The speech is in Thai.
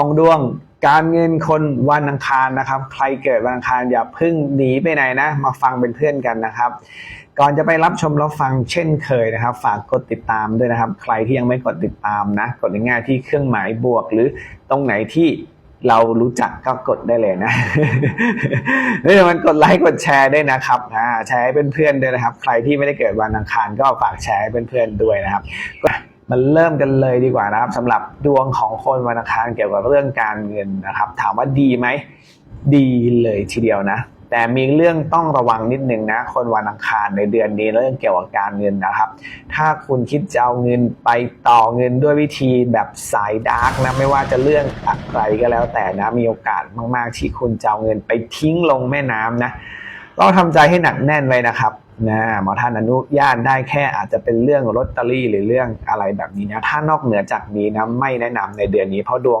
องดวงการเงินคนวันอังคารนะครับ ใครเกิดวันอังคารอย่าเพึ่งหนีไปไหนนะ มาฟังเป็นเพื่อนกันนะครับ ก่อนจะไปรับชมรับฟังเช่นเคยนะครับ ฝากกดติดตามด้วยนะครับ ใครที่ยังไม่กดติดตามนะ กดง่ายที่เครื่องหมายบวกหรือตรงไหนที่เรารู้จักก็กดได้เลยนะนี่มันกดไลค์กดแชร์ได้นะครับอ่าแชร์ให้เพื่อนๆด้วยนะครับ ใครที่ไม่ได้เกิดวันอังคารก็ฝากแชร์ให้เพื่อนๆด้วยนะครับ มันเริ่มกันเลยดีกว่านะครับสำหรับดวงของคนวันอังคารเกี่ยวกับเรื่องการเงินนะครับ ถามว่าดีไหมดีเลยทีเดียวนะ แต่มีเรื่องต้องระวังนิดนึงนะ คนวันอังคารในเดือนนี้เรื่องเกี่ยวกับการเงินนะครับ ถ้าคุณคิดจะเอาเงินไปต่อเงินด้วยวิธีแบบสายดาร์กนะไม่ว่าจะเรื่องอะไรก็แล้วแต่นะมีโอกาสมาก ๆ ที่คุณจะเอาเงินไปทิ้งลงแม่น้ำนะ ต้องทำใจให้หนักแน่นไว้นะครับนะหมอท่านอนุญาตได้แค่อาจจะเป็นเรื่องลอตเตอรี่หรือเรื่องอะไรแบบนี้นะถ้านอกเหนือจากนี้นะไม่แนะนำในเดือนนี้เพราะดวง